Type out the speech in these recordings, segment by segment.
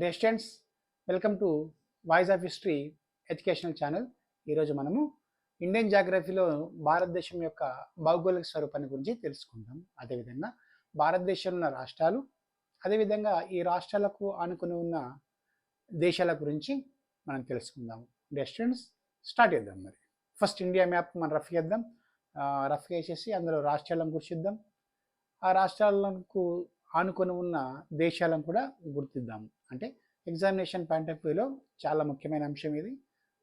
Day students welcome to voice of history educational channel ఈరోజు మనము Indian జాగ్రఫీలో భారతదేశం యొక్క భౌగోళిక స్వరూపాన్ని గురించి తెలుసుకుందాం. అదేవిధంగా భారతదేశంలో ఉన్న రాష్ట్రాలు అదేవిధంగా ఈ రాష్ట్రాలకు ఆనుకుని ఉన్న దేశాల గురించి మనం తెలుసుకుందాం. డే స్టూడెంట్స్ స్టార్ట్ చేద్దాం మరి. ఫస్ట్ ఇండియా మ్యాప్ మనం రఫ్ చేద్దాం. రఫ్ చేసేసి అందులో రాష్ట్రాలను గుర్తిద్దాం. ఆ రాష్ట్రాలకు ఆనుకొని ఉన్న దేశాలను కూడా గుర్తిద్దాము అంటే ఎగ్జామినేషన్ పాయింట్ ఆఫ్ వ్యూలో చాలా ముఖ్యమైన అంశం ఇది.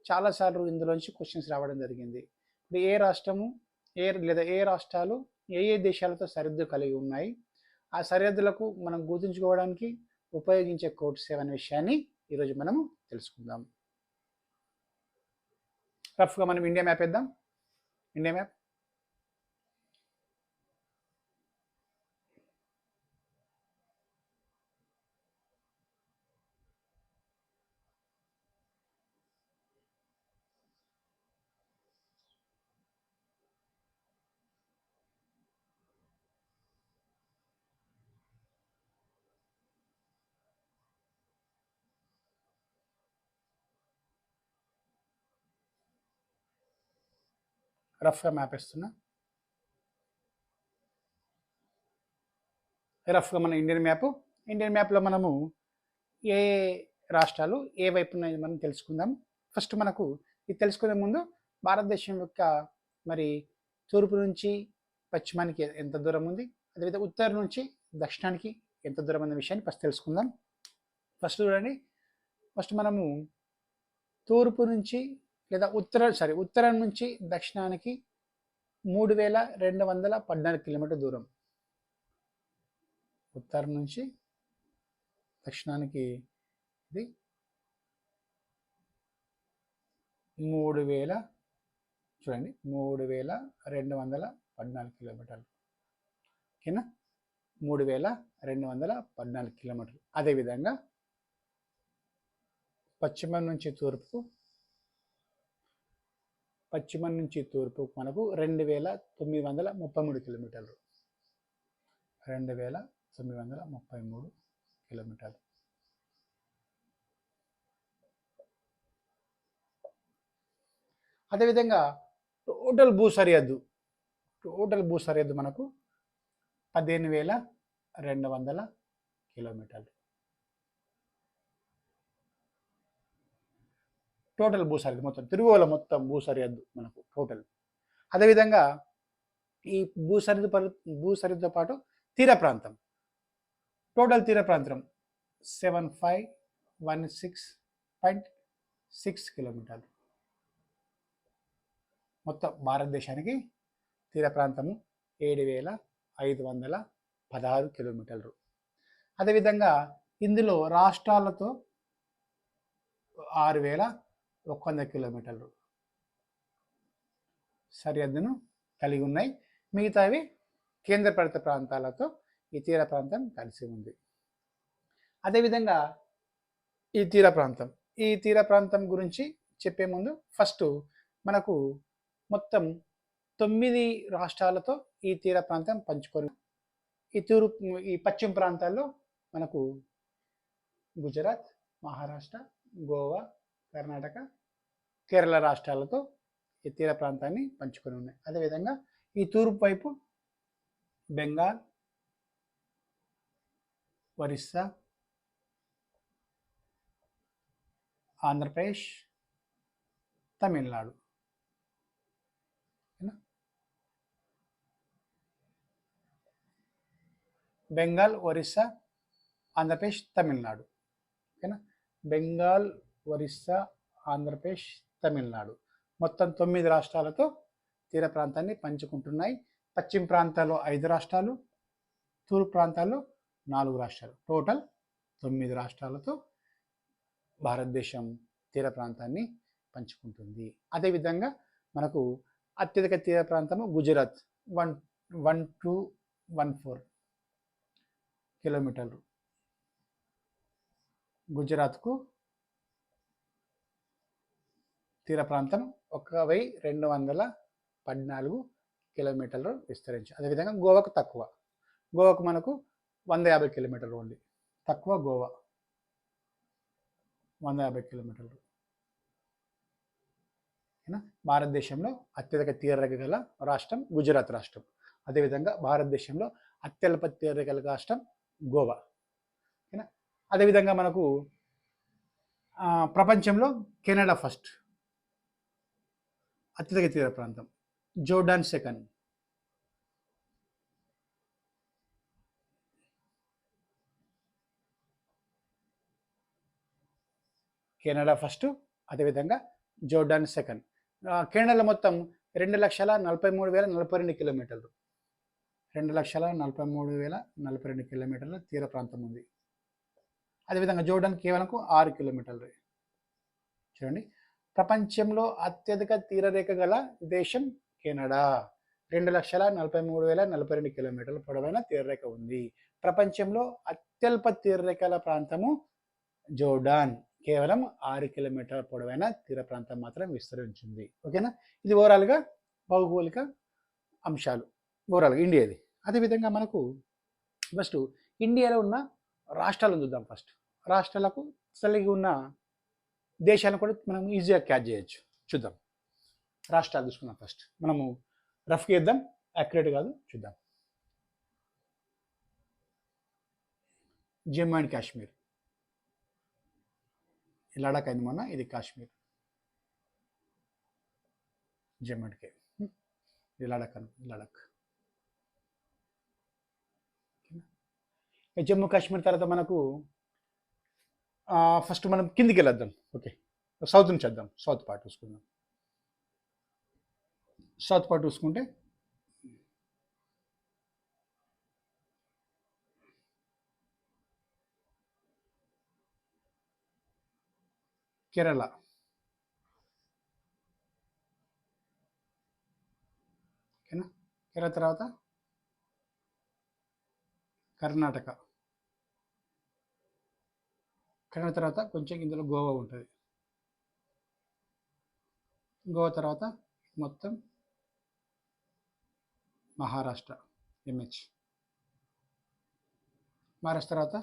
చాలాసార్లు ఇందులోంచి క్వశ్చన్స్ రావడం జరిగింది. ఇప్పుడు ఏ రాష్ట్రము ఏ లేదా ఏ రాష్ట్రాలు ఏ ఏ దేశాలతో సరిహద్దు కలిగి ఉన్నాయి ఆ సరిహద్దులకు మనం గుర్తుంచుకోవడానికి ఉపయోగించే కోడ్స్ ఏమనే విషయాన్ని ఈరోజు మనము తెలుసుకుందాం. రఫ్గా మనం ఇండియా మ్యాప్ వేద్దాం. ఇండియా మ్యాప్ రఫ్గా మ్యాప్ ఇస్తున్నా రఫ్గా మన ఇండియన్ మ్యాప్. ఇండియన్ మ్యాప్లో మనము ఏ రాష్ట్రాలు ఏ వైపు ఉన్నాయి మనం తెలుసుకుందాం. ఫస్ట్ మనకు ఇది తెలుసుకునే ముందు భారతదేశం యొక్క మరి తూర్పు నుంచి పశ్చిమానికి ఎంత దూరం ఉంది? అదేవిధంగా ఉత్తరం నుంచి దక్షిణానికి ఎంత దూరం అనే విషయాన్ని ఫస్ట్ తెలుసుకుందాం. ఫస్ట్ చూడండి. ఫస్ట్ మనము తూర్పు నుంచి లేదా ఉత్తర సారీ ఉత్తరం నుంచి దక్షిణానికి మూడు వేల రెండు వందల పద్నాలుగు కిలోమీటర్ దూరం. ఉత్తరం నుంచి దక్షిణానికి ఇది మూడు వేల చూడండి మూడు వేల రెండు వందల పద్నాలుగు కిలోమీటర్లు. ఓకేనా? మూడు వేల రెండు వందల పద్నాలుగు కిలోమీటర్లు. అదేవిధంగా పశ్చిమం నుంచి తూర్పు పశ్చిమం నుంచి తూర్పు మనకు రెండు వేల తొమ్మిది వందల ముప్పై మూడు కిలోమీటర్లు. రెండు వేల తొమ్మిది వందల ముప్పై మూడు కిలోమీటర్లు. అదేవిధంగా టోటల్ భూ సరిహద్దు టోటల్ భూ సరిహద్దు మనకు పదిహేను వేల రెండు వందల కిలోమీటర్లు. టోటల్ భూసారి మొత్తం తిరుగువల మొత్తం భూసరిహద్దు మనకు టోటల్. అదేవిధంగా ఈ భూసరిహద్దు పరి పాటు తీర ప్రాంతం. టోటల్ తీర ప్రాంతం seven five one six point six కిలోమీటర్లు. మొత్తం భారతదేశానికి తీర ప్రాంతము ఏడు వేల ఐదు వందల పదహారు కిలోమీటర్లు. అదేవిధంగా ఇందులో రాష్ట్రాలతో ఆరు వేల ఒక వంద కిలోమీటర్లు సరిహద్దును కలిగి ఉన్నాయి. మిగతావి కేంద్రపాలిత ప్రాంతాలతో ఈ తీర ప్రాంతం కలిసి ఉంది. అదేవిధంగా ఈ తీర ప్రాంతం. ఈ తీర ప్రాంతం గురించి చెప్పే ముందు ఫస్ట్ మనకు మొత్తం తొమ్మిది రాష్ట్రాలతో ఈ తీర ప్రాంతం పంచుకొని ఈ తూరు ఈ పశ్చిమ ప్రాంతాల్లో మనకు గుజరాత్ మహారాష్ట్ర గోవా కర్ణాటక కేరళ రాష్ట్రాలతో ఈ తీర ప్రాంతాన్ని పంచుకొని ఉన్నాయి. అదేవిధంగా ఈ తూర్పు వైపు బెంగాల్ ఒరిస్సా ఆంధ్రప్రదేశ్ తమిళనాడు. బెంగాల్ ఒరిస్సా ఆంధ్రప్రదేశ్ తమిళనాడు. ఓకేనా? బెంగాల్ ఒరిస్సా ఆంధ్రప్రదేశ్ తమిళనాడు. మొత్తం తొమ్మిది రాష్ట్రాలతో తీర ప్రాంతాన్ని పంచుకుంటున్నాయి. పశ్చిమ ప్రాంతాల్లో ఐదు రాష్ట్రాలు తూర్పు ప్రాంతాల్లో నాలుగు రాష్ట్రాలు. టోటల్ తొమ్మిది రాష్ట్రాలతో భారతదేశం తీర ప్రాంతాన్ని పంచుకుంటుంది. అదేవిధంగా మనకు అత్యధిక తీర ప్రాంతము Gujarat. One one two one four కిలోమీటర్లు. గుజరాత్కు తీర ప్రాంతం ఒక వెయ్యి రెండు వందల పద్నాలుగు కిలోమీటర్లు విస్తరించి అదేవిధంగా గోవాకు తక్కువ. గోవాకు మనకు వంద యాభై కిలోమీటర్లు ఉంది. తక్కువ గోవా. వంద యాభై కిలోమీటర్లు. భారతదేశంలో అత్యధిక తీరరేఖ గల రాష్ట్రం గుజరాత్ రాష్ట్రం. అదేవిధంగా భారతదేశంలో అత్యల్ప తీరరేఖ గల రాష్ట్రం గోవా. ఓకేనా అదేవిధంగా మనకు ప్రపంచంలో కెనడా ఫస్ట్. అత్యధిక తీర ప్రాంతం. Jordan second. కెనడా ఫస్ట్ అదేవిధంగా జోర్డాన్ సెకండ్. కెనడాలో మొత్తం రెండు లక్షల నలభై మూడు వేల నలభై రెండు కిలోమీటర్లు. రెండు లక్షల నలభై మూడు వేల నలభై రెండు కిలోమీటర్ల తీర ప్రాంతం ఉంది. అదేవిధంగా జోర్డాన్ కేవలం ఆరు కిలోమీటర్లు. చూడండి. ప్రపంచంలో అత్యధిక తీరరేఖ గల దేశం కెనడా. రెండు లక్షల నలభై మూడు వేల నలభై రెండు కిలోమీటర్ల పొడవైన తీరరేఖ ఉంది. ప్రపంచంలో అత్యల్ప తీరరేఖల ప్రాంతము జోర్డాన్. కేవలం ఆరు కిలోమీటర్ల పొడవైన తీర ప్రాంతం మాత్రం విస్తరించింది. ఓకేనా? ఇది ఓవరాల్గా భౌగోళిక అంశాలు. ఓవరాల్గా ఇండియాది. అదేవిధంగా మనకు ఫస్ట్ ఇండియాలో ఉన్న రాష్ట్రాలను చూద్దాం ఫస్ట్. రాష్ట్రాలకు కలిగి ఉన్న దేశాలను కూడా మనం ఈజీగా క్యాచ్ చేయొచ్చు. చూద్దాం. రాష్ట్రాలు చూసుకుందాం ఫస్ట్ మనము రఫ్గా ఇద్దాం యాక్యురేట్ కాదు చూద్దాం. జమ్మూ అండ్ కాశ్మీర్. ఈ లడాక్ అయింది మొన్న ఇది కాశ్మీర్. జమ్మూ అండ్ కే ఇది లడాక్ అను లడాక్. జమ్మూ కాశ్మీర్ తర్వాత మనకు ఫస్ట్ మనం కిందికి వెళ్ళొద్దాం ఓకే సౌత్ నుంచి వద్దాం. సౌత్ పార్ట్ చూసుకుందాం. సౌత్ పార్ట్ చూసుకుంటే కేరళ. ఓకేనా? కేరళ తర్వాత కర్ణాటక. కన్నడ తర్వాత కొంచెం ఇందులో గోవా ఉంటుంది. గోవా తర్వాత మొత్తం మహారాష్ట్ర ఎంహెచ్ మహారాష్ట్ర తర్వాత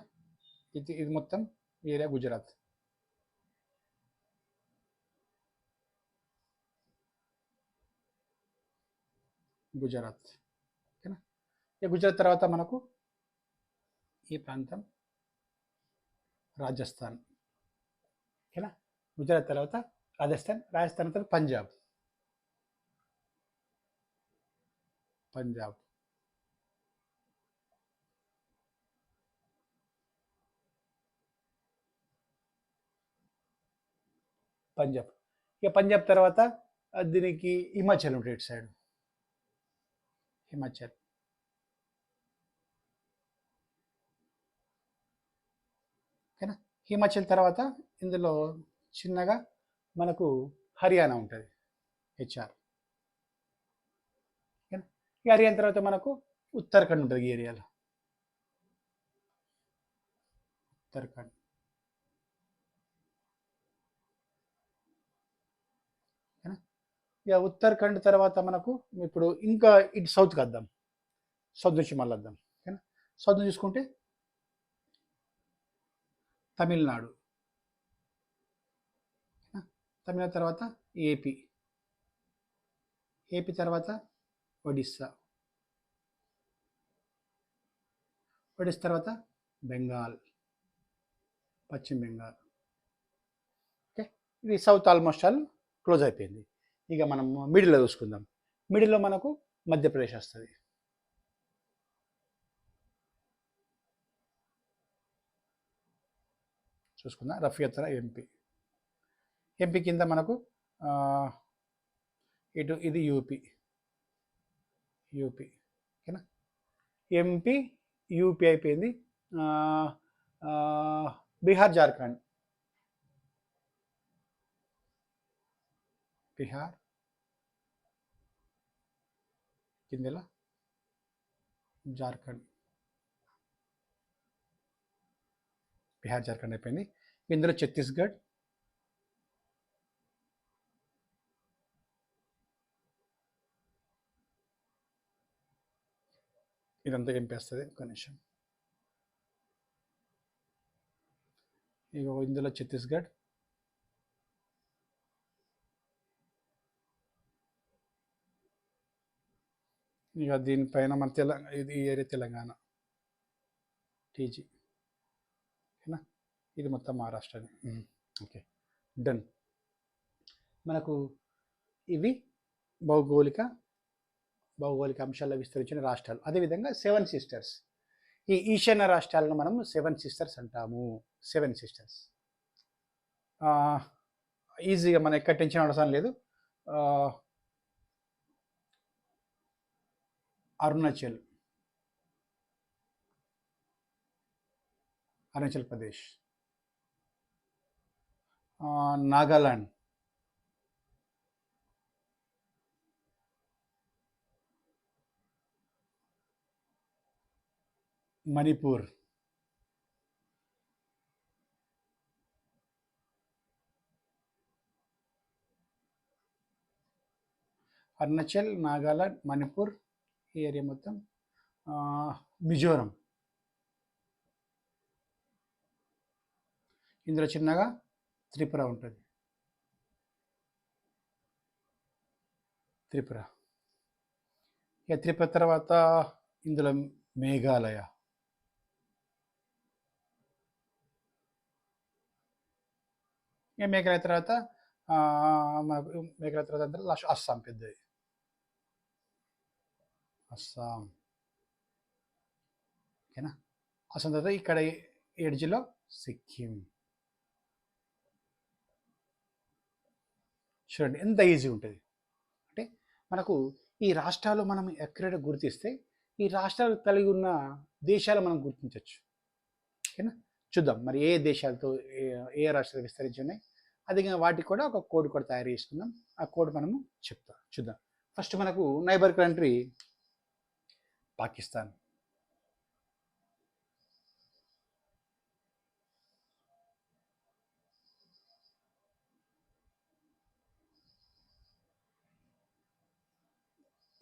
ఇది ఇది మొత్తం ఏరియా గుజరాత్. గుజరాత్. ఓకేనా? ఇక గుజరాత్ తర్వాత మనకు ఈ ప్రాంతం రాజస్థాన్. ఓకేనా? గుజరాత్ తర్వాత రాజస్థాన్ రాజస్థాన్ తర్వాత పంజాబ్. పంజాబ్. పంజాబ్. ఇక పంజాబ్ తర్వాత ఆ, దీనికి హిమాచల్ ఉంటుంది ఇటు సైడ్. హిమాచల్ ఓకేనా హిమాచల్ తర్వాత ఇందులో చిన్నగా మనకు హర్యానా ఉంటుంది హెచ్ఆర్. ఈ హర్యానా తర్వాత మనకు ఉత్తరాఖండ్ ఉంటుంది ఈ ఏరియాలో. ఉత్తరాఖండ్. ఇక ఉత్తరాఖండ్ తర్వాత మనకు ఇప్పుడు ఇంకా ఇటు సౌత్కి వద్దాం. సౌత్ నుంచి మళ్ళీ వద్దాం. సౌత్ చూసుకుంటే తమిళనాడు. తమిళనాడు తర్వాత ఏపీ ఏపీ తర్వాత ఒడిస్సా. ఒడిస్సా తర్వాత బెంగాల్. పశ్చిమ బెంగాల్. ఓకే ఇది సౌత్ ఆల్మోస్ట్ ఆల్ క్లోజ్ అయిపోయింది. ఇక మనం మిడిల్లో చూసుకుందాం. మిడిల్లో మనకు మధ్యప్రదేశ్ వస్తుంది. చూసుకుందాం. రఫియత్ర ఎంపీ. ఎంపీ కింద మనకు ఇటు ఇది యూపీ. యూపీ. ఓకేనా? ఎంపీ యూపీ అయిపోయింది. బీహార్ జార్ఖండ్. బీహార్. కిందెలా? జార్ఖండ్. బీహార్ జార్ఖండ్ అయిపోయింది. ఇందులో ఛత్తీస్గఢ్. ఇదంతా గంపేస్తుంది ఒక నిమిషం. ఇక ఇందులో ఛత్తీస్గఢ్. ఇక దీనిపైన మన తెలంగాణ ఇది ఏరియా తెలంగాణ. టీజీ. ఇది మొత్తం మహారాష్ట్రని ఓకే. డన్ మనకు ఇవి భౌగోళిక భౌగోళిక అంశాల్లో విస్తరించిన రాష్ట్రాలు. అదేవిధంగా సెవెన్ సిస్టర్స్ ఈ ఈశాన్య రాష్ట్రాలను మనం సెవెన్ సిస్టర్స్ అంటాము. సెవెన్ సిస్టర్స్ ఈజీగా మనం ఎక్కడ టెన్షన్ అవసరం లేదు. అరుణాచల్. అరుణాచల్ ప్రదేశ్. నాగాలాండ్. మణిపూర్. అరుణాచల్ నాగాలాండ్ మణిపూర్ ఈ ఏరియా మొత్తం. మిజోరం. ఇందులో చిన్నగా త్రిపుర ఉంటుంది. త్రిపుర. ఇక త్రిపుర తర్వాత ఇందులో మేఘాలయ. ఇక మేఘాలయ తర్వాత మేఘాలయ తర్వాత లాస్ట్ అస్సాం పెద్దది. అస్సాం. ఓకేనా? అస్సాం తర్వాత ఇక్కడ ఎడ్జ్లో సిక్కిం. చూడండి ఎంత ఈజీ ఉంటుంది. అంటే మనకు ఈ రాష్ట్రాలు మనం ఎక్కడైనా గుర్తిస్తే ఈ రాష్ట్రాలు కలిగి ఉన్న దేశాలు మనం గుర్తించవచ్చు. ఓకేనా? చూద్దాం మరి ఏ దేశాలతో ఏ- ఏ రాష్ట్రాలు విస్తరించి ఉన్నాయి? అదే వాటికి కూడా ఒక కోడ్ కూడా తయారు చేసుకుందాం. ఆ కోడ్ మనము చెప్తాం. చూద్దాం. ఫస్ట్ మనకు నైబర్ కంట్రీ పాకిస్తాన్.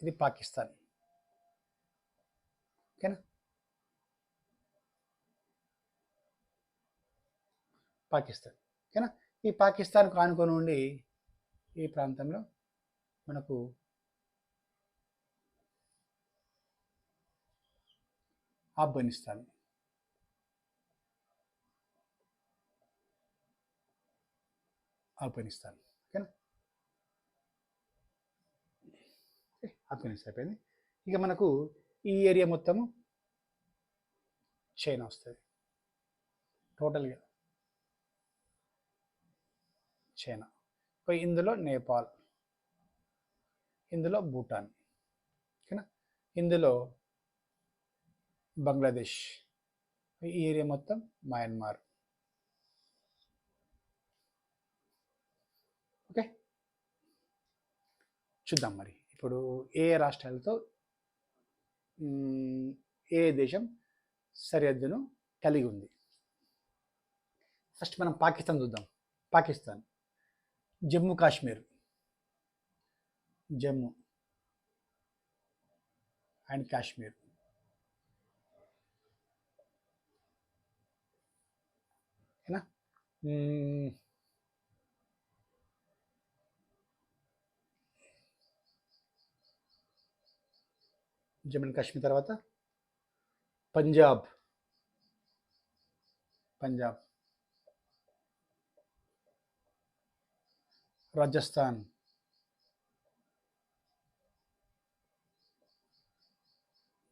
ఇది పాకిస్తాన్. ఓకేనా? పాకిస్తాన్. ఓకేనా? ఈ పాకిస్తాన్కు ఆనుకొని ఉండి ఈ ప్రాంతంలో మనకు ఆఫ్ఘనిస్తాన్. ఆఫ్ఘనిస్తాన్ ఓకేనా ఓకే, ఆఫ్ఘనిస్తాన్ అయిపోయింది ఇక మనకు ఈ ఏరియా మొత్తము చైనా వస్తుంది. టోటల్గా చైనా ఇక ఇందులో నేపాల్ ఇందులో భూటాన్ ఓకేనా? ఇందులో బంగ్లాదేశ్ ఈ ఏరియా మొత్తం మయన్మార్. ఓకే? చూద్దాం మరి. ఇప్పుడు ఏ రాష్ట్రాలతో ఏ దేశం సరిహద్దును కలిగి ఉంది? ఫస్ట్ మనం పాకిస్తాన్ చూద్దాం. పాకిస్తాన్. జమ్మూ కాశ్మీర్. జమ్మూ. అండ్ కాశ్మీర్. ఏనా? జమ్మూ అండ్ కాశ్మీర్ తర్వాత? పంజాబ్. పంజాబ్. రాజస్థాన్.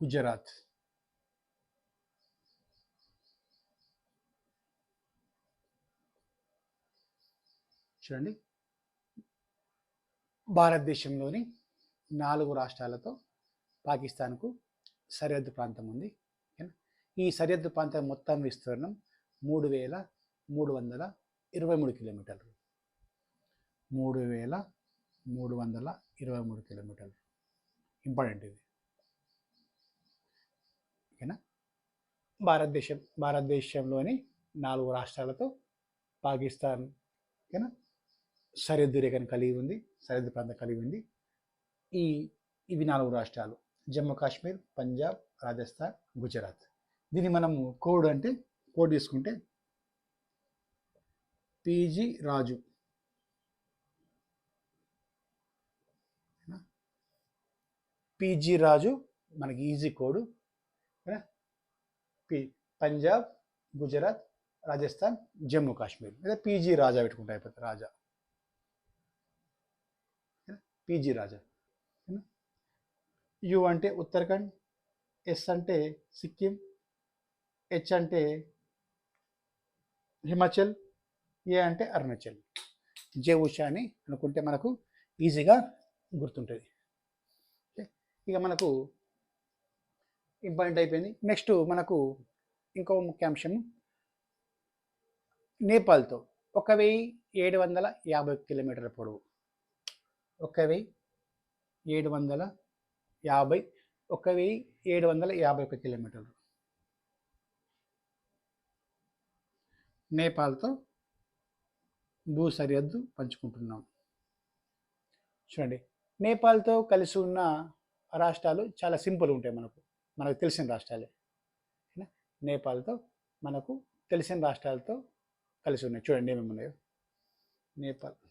గుజరాత్. చూడండి. భారతదేశంలోని నాలుగు రాష్ట్రాలతో పాకిస్తాన్కు సరిహద్దు ప్రాంతం ఉంది. ఈ సరిహద్దు ప్రాంతం మొత్తం విస్తీర్ణం మూడు వేల మూడు వందల ఇరవై మూడు కిలోమీటర్లు. మూడు వేల మూడు వందల ఇరవై మూడు కిలోమీటర్లు. ఇంపార్టెంట్ ఇది. ఓకేనా? భారతదేశం భారతదేశంలోని నాలుగు రాష్ట్రాలతో పాకిస్తాన్ ఓకేనా? సరిహద్దు రేఖను కలిగి ఉంది సరిహద్దు ప్రాంతం కలిగి ఉంది. ఈ ఇవి నాలుగు రాష్ట్రాలు. జమ్మూ కాశ్మీర్ పంజాబ్ రాజస్థాన్ గుజరాత్. దీన్ని మనము కోడ్ అంటే కోడ్ తీసుకుంటే పీజీ రాజు. పీజీ రాజు మనకి easy code. P Punjab Gujarat Rajasthan Jammu Kashmir. లేదా పీజీ రాజా పెట్టుకుంటా అయిపోతుంది రాజా. PG Raja. యు అంటే ఉత్తరాఖండ్ ఎస్ అంటే సిక్కిం హెచ్ అంటే హిమాచల్ ఏ అంటే అరుణాచల్. జే ఉషా అని అనుకుంటే మనకు ఈజీగా గుర్తుంటుంది. ఇక మనకు ఇంపార్టెంట్ అయిపోయింది. నెక్స్ట్ మనకు ఇంకో ముఖ్యాంశం. నేపాల్తో ఒక వెయ్యి ఏడు వందల యాభై కిలోమీటర్ల పొడవు. ఒక వెయ్యి ఏడు వందల యాభై ఒక వెయ్యి ఏడు వందల యాభై ఒక కిలోమీటర్లు. నేపాల్తో భూ సరిహద్దు పంచుకుంటున్నాం. చూడండి నేపాల్తో కలిసి ఉన్న రాష్ట్రాలు చాలా సింపుల్ ఉంటాయి మనకు. మనకు తెలిసిన రాష్ట్రాలే. నేపాల్తో మనకు తెలిసిన రాష్ట్రాలతో కలిసి ఉన్నాయి. చూడండి ఏమేమి ఉన్నాయో. నేపాల్.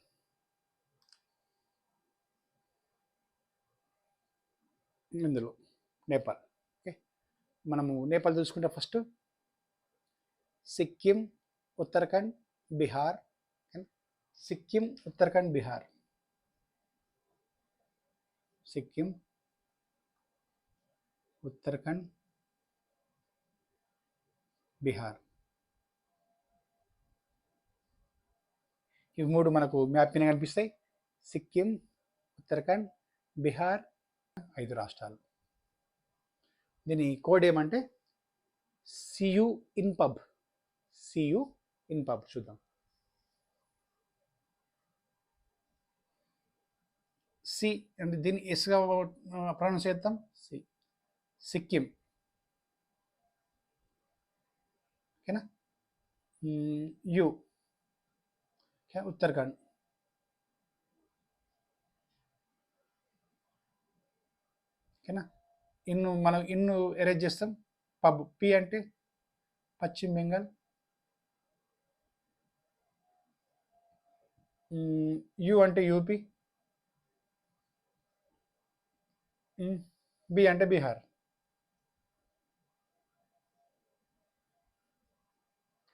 ఇందులో నేపాల్ ఓకే? మనము నేపాల్ చూసుకుంటే ఫస్ట్. సిక్కిం ఉత్తరాఖండ్ బీహార్ సిక్కిం ఉత్తరాఖండ్ బీహార్. సిక్కిం ఉత్తరాఖండ్ బీహార్. ఇవి మూడు మనకు మ్యాప్ మీద కనిపిస్తాయి. సిక్కిం ఉత్తరాఖండ్ బీహార్ ఐదు రాష్ట్రాలు. దీని కోడ్ ఏమంటే see you in pub see you in pub చూద్దాం. సి అంటే దీన్ని ఎస్గా ప్రొనౌన్స్ చేద్దాం. సి సిక్కిం. ఓకేనా? యు ఉత్తరాఖండ్. ఓకేనా? ఇన్ను మనం ఇన్ను ఎరేజ్ చేస్తాం. పబ్ పి అంటే పశ్చిమ బెంగాల్. యు అంటే యూపీ బి అంటే బీహార్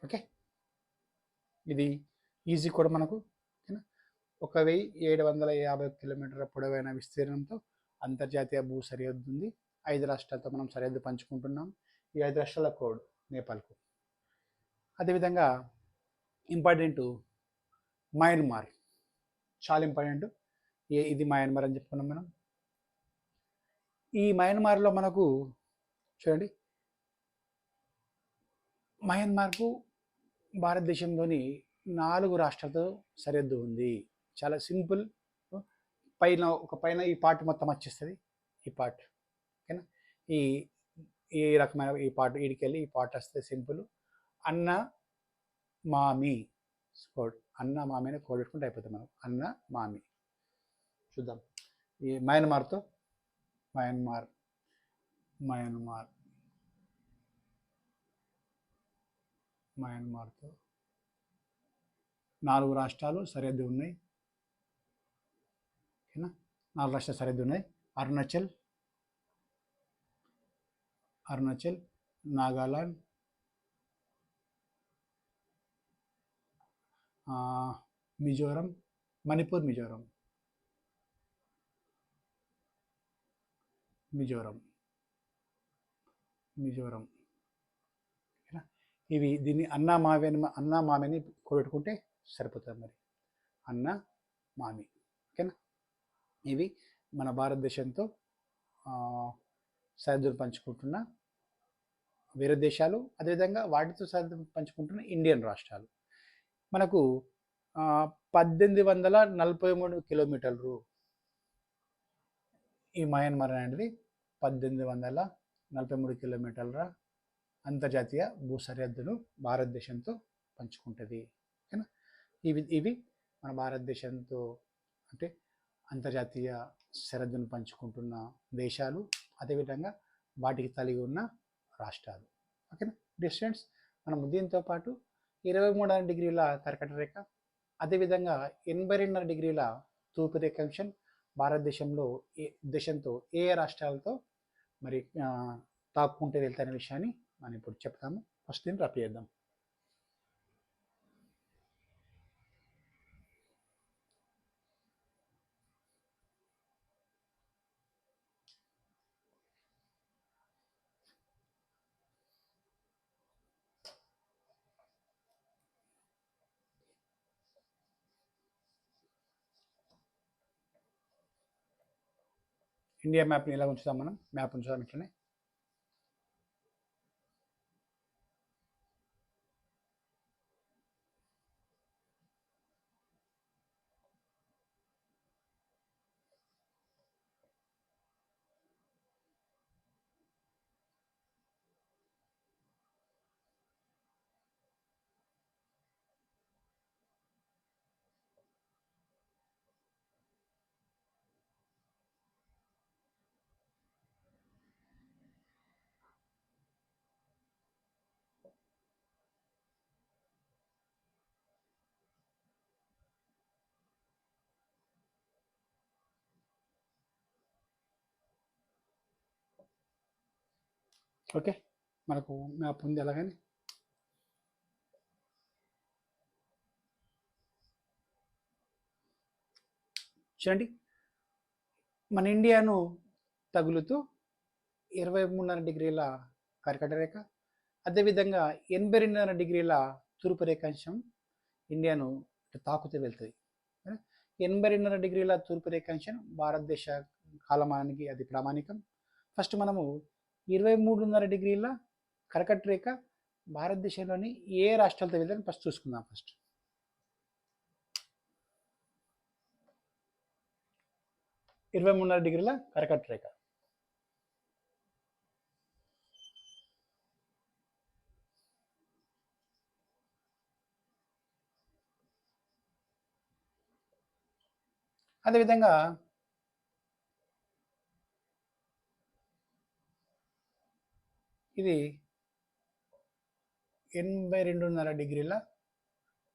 ఓకే? ఇది ఈజీ కూడా మనకు. ఓకేనా? ఒక వెయ్యి ఏడు వందల యాభై కిలోమీటర్ల పొడవైన విస్తీర్ణంతో అంతర్జాతీయ భూ సరిహద్దు ఉంది ఐదు రాష్ట్రాలతో మనం సరిహద్దు పంచుకుంటున్నాం. ఈ ఐదు రాష్ట్రాల కోడ్ నేపాల్కు. అదేవిధంగా ఇంపార్టెంట్ మయన్మార్. చాలా ఇంపార్టెంట్. ఏ ఇది మయన్మార్ అని చెప్పుకున్నాం మనం. ఈ మయన్మార్లో మనకు చూడండి. మయన్మార్కు భారతదేశంలోని నాలుగు రాష్ట్రాలతో సరిహద్దు ఉంది. చాలా సింపుల్ పైన ఒక పైన ఈ పార్ట్ మొత్తం వచ్చేస్తుంది. ఈ పార్ట్ ఓకేనా? ఈ ఈ రకమైన ఈ పార్ట్ ఈడికెళ్ళి ఈ పార్ట్ వస్తే సింపుల్. అన్న మామి కోడ్ అన్న మామి అని కోడ్ పెట్టుకుంటే అయిపోతుంది మనం అన్న మామి. చూద్దాం. ఈ మయన్మార్తో మయన్మార్ మయన్మార్ మయన్మార్తో నాలుగు రాష్ట్రాలు సరిహద్దు ఉన్నాయి. ఓకేనా నాలుగు రాష్ట్రాలు సరిహద్దు ఉన్నాయి. అరుణాచల్ అరుణాచల్ నాగాలాండ్ మిజోరం మణిపూర్ మిజోరం. మిజోరం. మిజోరం. ఇవి దీన్ని అన్నా మావి అని అన్నా మామి అని కొట్టుకుంటే సరిపోతుంది మరి. అన్న మామి ఇవి మన భారతదేశంతో సరిహద్దులు పంచుకుంటున్న వేరే దేశాలు అదేవిధంగా వాటితో సరిహద్దు పంచుకుంటున్న ఇండియన్ రాష్ట్రాలు. మనకు పద్దెనిమిది వందల నలభై మూడు కిలోమీటర్లు ఈ మయన్మార్ అనేది పద్దెనిమిది వందల నలభై మూడు కిలోమీటర్ల అంతర్జాతీయ భూ సరిహద్దును భారతదేశంతో పంచుకుంటుంది. ఓకేనా? ఇవి ఇవి మన భారతదేశంతో అంటే అంతర్జాతీయ సరిహద్దును పంచుకుంటున్న దేశాలు అదేవిధంగా వాటికి కలిగి ఉన్న రాష్ట్రాలు. ఓకేనా? డిస్టెన్స్ మనం దీంతో పాటు ఇరవై మూడున్నర డిగ్రీల కర్కట రేఖ అదేవిధంగా ఎనభై రెండున్నర డిగ్రీల తూర్పు రేఖాంశం భారతదేశంలో ఏ దేశంతో ఏ రాష్ట్రాలతో మరి ఆ, తాక్కుంటే విషయాన్ని మనం ఇప్పుడు చెప్తాము. ఫస్ట్ దీన్ని రఫ్ చేద్దాం. ఇండియా మ్యాప్ని ఎలా ఉంచుతాం మనం? మ్యాప్ ఉంచుదాం ఇట్లనే ఓకే. మనకు మ్యాప్ ఉంది అలాగని చూడండి. మన ఇండియాను తగులుతూ ఇరవై మూడున్నర డిగ్రీల కర్కట రేఖ అదేవిధంగా ఎనభై రెండున్నర డిగ్రీల తూర్పు రేఖాంశం ఇండియాను ఇటు తాకుతూ వెళ్తుంది. ఎనభై రెండున్నర డిగ్రీల తూర్పు రేఖాంశం భారతదేశ కాలమానానికి అది ప్రామాణికం. ఫస్ట్ మనము ఇరవై మూడున్నర డిగ్రీల కర్కట రేఖ భారతదేశంలోని ఏ రాష్ట్రాలతో వెళ్తారని ఫస్ట్ చూసుకుందాం ఫస్ట్ ఇరవై మూడున్నర డిగ్రీల కర్కట రేఖ. అదేవిధంగా ఇది ఎనభై రెండున్నర డిగ్రీల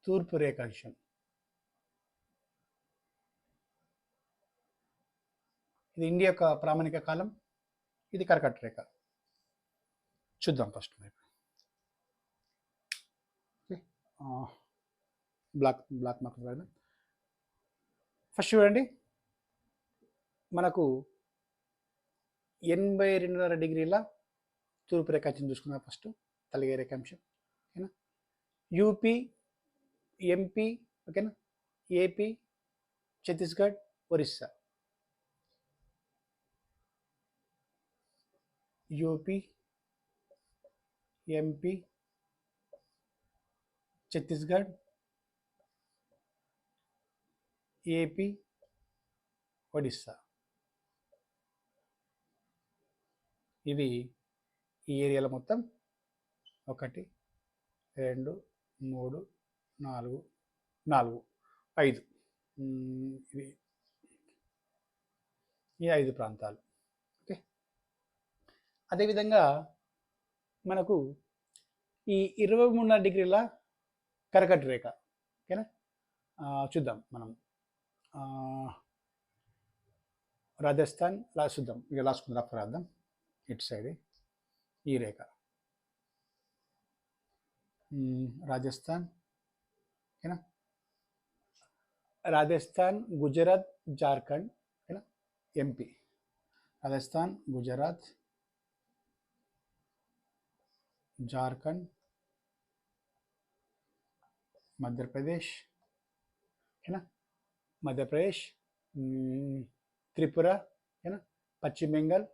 తూర్పు రేఖాంశం. ఇది ఇండియా యొక్క ప్రామాణిక కాలం ఇది కర్కట రేఖ. చూద్దాం ఫస్ట్ మరి. బ్లాక్ బ్లాక్ మార్క్ పెడదాం ఫస్ట్ చూడండి. మనకు ఎనభై రెండున్నర డిగ్రీల తూర్పు రేఖాంశం చూసుకుందాం ఫస్ట్ తలిగే రేఖాంశం. ఓకేనా? యూపీ ఎంపీ ఓకేనా? AP Chhattisgarh Orissa. UP MP Chhattisgarh AP Odisha ఇవి ఈ ఏరియాలో మొత్తం ఒకటి రెండు మూడు నాలుగు నాలుగు ఐదు. ఇది ఇవి ఈ ఐదు ప్రాంతాలు. ఓకే? అదేవిధంగా మనకు ఈ ఇరవై మూడున్నర డిగ్రీల కరకట్ట రేఖ. ఓకేనా? చూద్దాం మనం. రాజస్థాన్ రా చూద్దాం. ఇక రాసుకుందాం రాద్దాం. ఇటు సైడ్. ఈ రేఖ మ్మ్, రాజస్థాన్ ఓకేనా రాజస్థాన్ గుజరాత్ జార్ఖండ్ ఓకేనా ఎంపీ రాజస్థాన్ గుజరాత్ జార్ఖండ్ మధ్యప్రదేశ్ ఓకేనా మధ్యప్రదేశ్ మ్మ్, త్రిపుర ఓకేనా పశ్చిమ బెంగాల్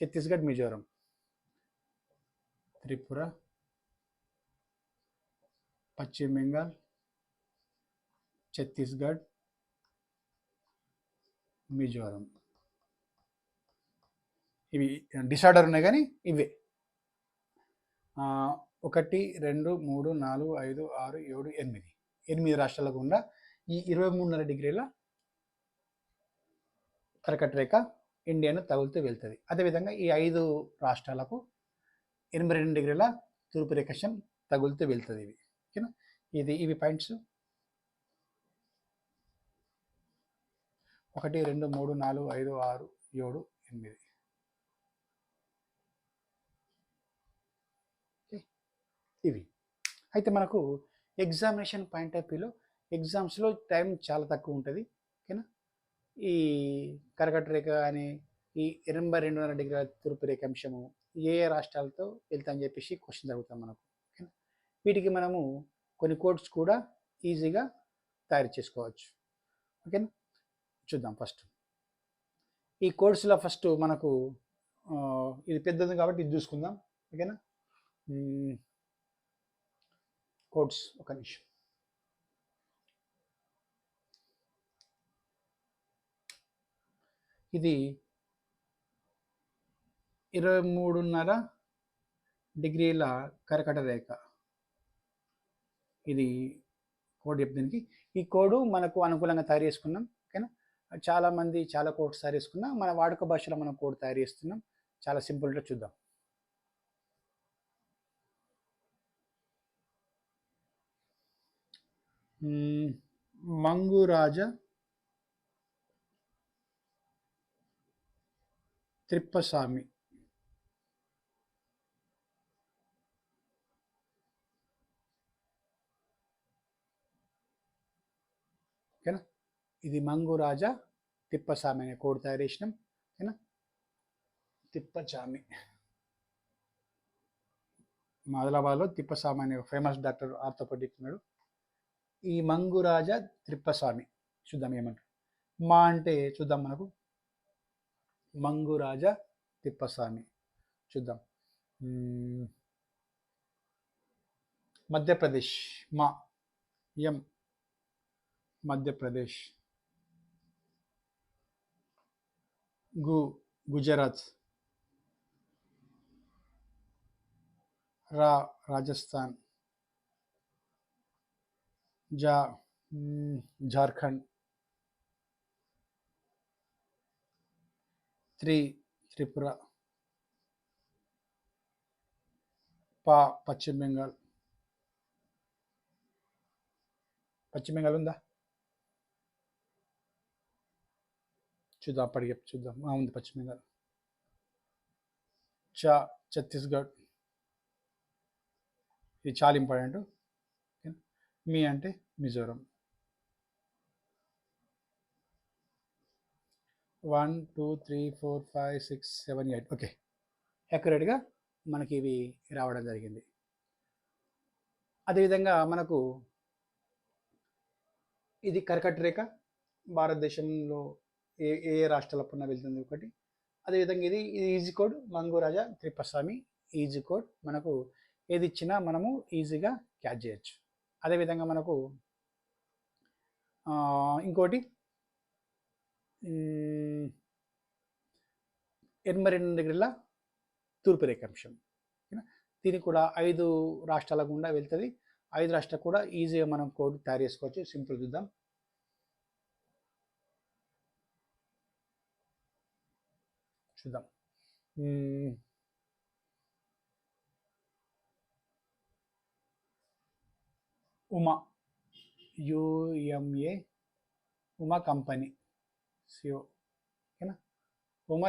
ఛత్తీస్గఢ్ మిజోరం త్రిపుర పశ్చిమ బెంగాల్ ఛత్తీస్గఢ్ మిజోరం. ఇవి డిసార్డర్ ఉన్నాయి కానీ ఇవే. ఒకటి రెండు మూడు నాలుగు ఐదు ఆరు ఏడు ఎనిమిది. ఎనిమిది రాష్ట్రాల గుండా ఈ ఇరవై మూడున్నర డిగ్రీల కర్కట రేఖ ఇండియాను తగులుతూ వెళ్తుంది. అదేవిధంగా ఈ ఐదు రాష్ట్రాలకు ఎనభై రెండు డిగ్రీల తూర్పు రేఖం తగులుతూ వెళ్తుంది ఇవి. ఓకేనా? ఇది ఇవి పాయింట్స్. ఒకటి రెండు మూడు నాలుగు ఐదు ఆరు ఏడు ఎనిమిది. ఇవి. అయితే మనకు ఎగ్జామినేషన్ పాయింట్ ఆఫ్ వ్యూలో ఎగ్జామ్స్లో టైం చాలా తక్కువ ఉంటుంది. ఓకేనా? ఈ కరకట రేఖ అని ఈ ఎనభై రెండున్నర డిగ్రీల తూర్పు రేఖాంశము ఏ ఏ రాష్ట్రాలతో వెళ్తా అని చెప్పేసి క్వశ్చన్ జరుగుతాం మనకు ఓకేనా? వీటికి మనము కొన్ని కోడ్స్ కూడా ఈజీగా తయారు చేసుకోవచ్చు ఓకేనా? చూద్దాం ఫస్ట్ ఈ కోడ్స్లో ఫస్ట్ మనకు ఇది పెద్దది కాబట్టి ఇది చూసుకుందాం ఓకేనా? కోడ్స్ ఒక నిమిషం. ఇది ఇరవై మూడున్నర డిగ్రీల కరకట రేఖ. ఇది కోడ్ చెప్తానికి ఈ కోడ్ మనకు అనుకూలంగా తయారు చేసుకున్నాం ఓకేనా? చాలామంది చాలా కోడ్స్ తయారు చేసుకున్నాం మన వాడుక భాషలో మనం కోడ్ తయారు చేస్తున్నాం. చాలా సింపుల్గా చూద్దాం. మంగురాజ త్రిప్పస్వామి ఓకేనా ఇది మంగురాజ తిప్పస్వామి అనే కోడి తయారు చేసినాం ఓకేనా తిప్పచామి. మా ఆదిలాబాద్లో తిప్పస్వామి అనే ఫేమస్ డాక్టర్ ఆర్థోపెడిక్ ఉన్నాడు ఈ మంగురాజ తిప్పస్వామి చూద్దాం ఏమంటారు మా అంటే చూద్దాం మనకు. మంగురాజ తిప్పస్వామి చూద్దాం. మధ్యప్రదేశ్ మా ఎం మధ్యప్రదేశ్. గు గుజరాత్. రా రాజస్థాన్. జా జార్ఖండ్. త్రి త్రిపుర. పా పశ్చిమ బెంగాల్. పశ్చిమ బెంగాల్ ఉందా? చూద్దాం అప్పటికి చూద్దాం. ఉంది పశ్చిమ బెంగాల్. చా ఛత్తీస్గఢ్. ఇది చాలా ఇంపార్టెంట్. మీ అంటే Mizoram. One two three four five six seven eight. Okay. అక్యురేట్గా మనకి ఇవి రావడం జరిగింది. అదేవిధంగా మనకు ఇది కర్కట రేఖ. భారతదేశంలో ఏ ఏ రాష్ట్రాల రాష్ట్రాలపైన వెళ్తుంది ఒకటి. అదేవిధంగా ఇది ఇది ఈజీ కోడ్ మంగురాజా త్రిపస్వామి ఈజీ కోడ్ మనకు ఏది ఇచ్చినా మనము ఈజీగా క్యాచ్ చేయొచ్చు. అదేవిధంగా మనకు ఇంకోటి ఎనభై రెండు డిగ్రీల తూర్పు రేఖాంశం. దీని కూడా ఐదు రాష్ట్రాల గుండా వెళ్తుంది. ఐదు రాష్ట్రాలు కూడా ఈజీగా మనం కోడ్ తయారు చేసుకోవచ్చు. సింపుల్ చూద్దాం. చూద్దాం. Uma. UMA Uma company. CO ఓకేనా? ఉమా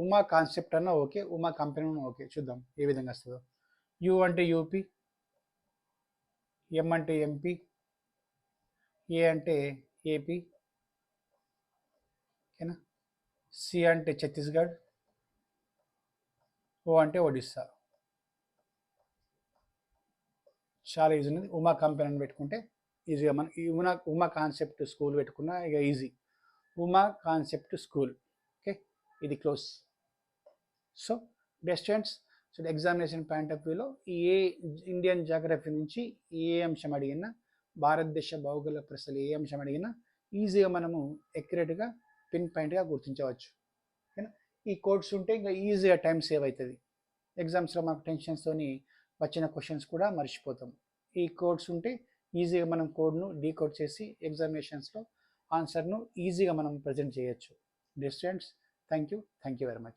ఉమా కాన్సెప్ట్ అన్న ఓకే ఉమా కంపెనీ ఓకే. చూద్దాం ఏ విధంగా వస్తుందో. యు అంటే యూపీ ఎం అంటే ఎంపీ ఏ అంటే ఏపీ ఓకేనా? సి అంటే ఛత్తీస్గఢ్ ఓ అంటే ఒడిస్సా. చాలా ఈజీ ఉన్నది. ఉమా కంపెనీ అని పెట్టుకుంటే ఈజీగా మన ఉమా ఉమా కాన్సెప్ట్ స్కూల్ పెట్టుకున్నా ఇక easy. Uma concept school. Okay? ఇది close. So best students so examination point of వ్యూలో ఏ ఇండియన్ జాగ్రఫీ నుంచి ఏ అంశం అడిగినా భారతదేశ భౌగోళిక ప్రశ్నలు ఏ అంశం అడిగినా ఈజీగా మనము ఎక్యురేట్గా పిన్ పాయింట్గా గుర్తించవచ్చు. ఈ కోడ్స్ ఉంటే ఇంకా ఈజీగా టైం సేవ్ అవుతుంది. ఎగ్జామ్స్లో మనకు టెన్షన్స్తోని వచ్చిన క్వశ్చన్స్ కూడా మర్చిపోతాం. ఈ కోడ్స్ ఉంటే ఈజీగా మనం కోడ్ను డీకోడ్ చేసి ఎగ్జామినేషన్స్లో ఆన్సర్ను ఈజీగా మనం ప్రజెంట్ చేయొచ్చు. Dear students thank you thank you very much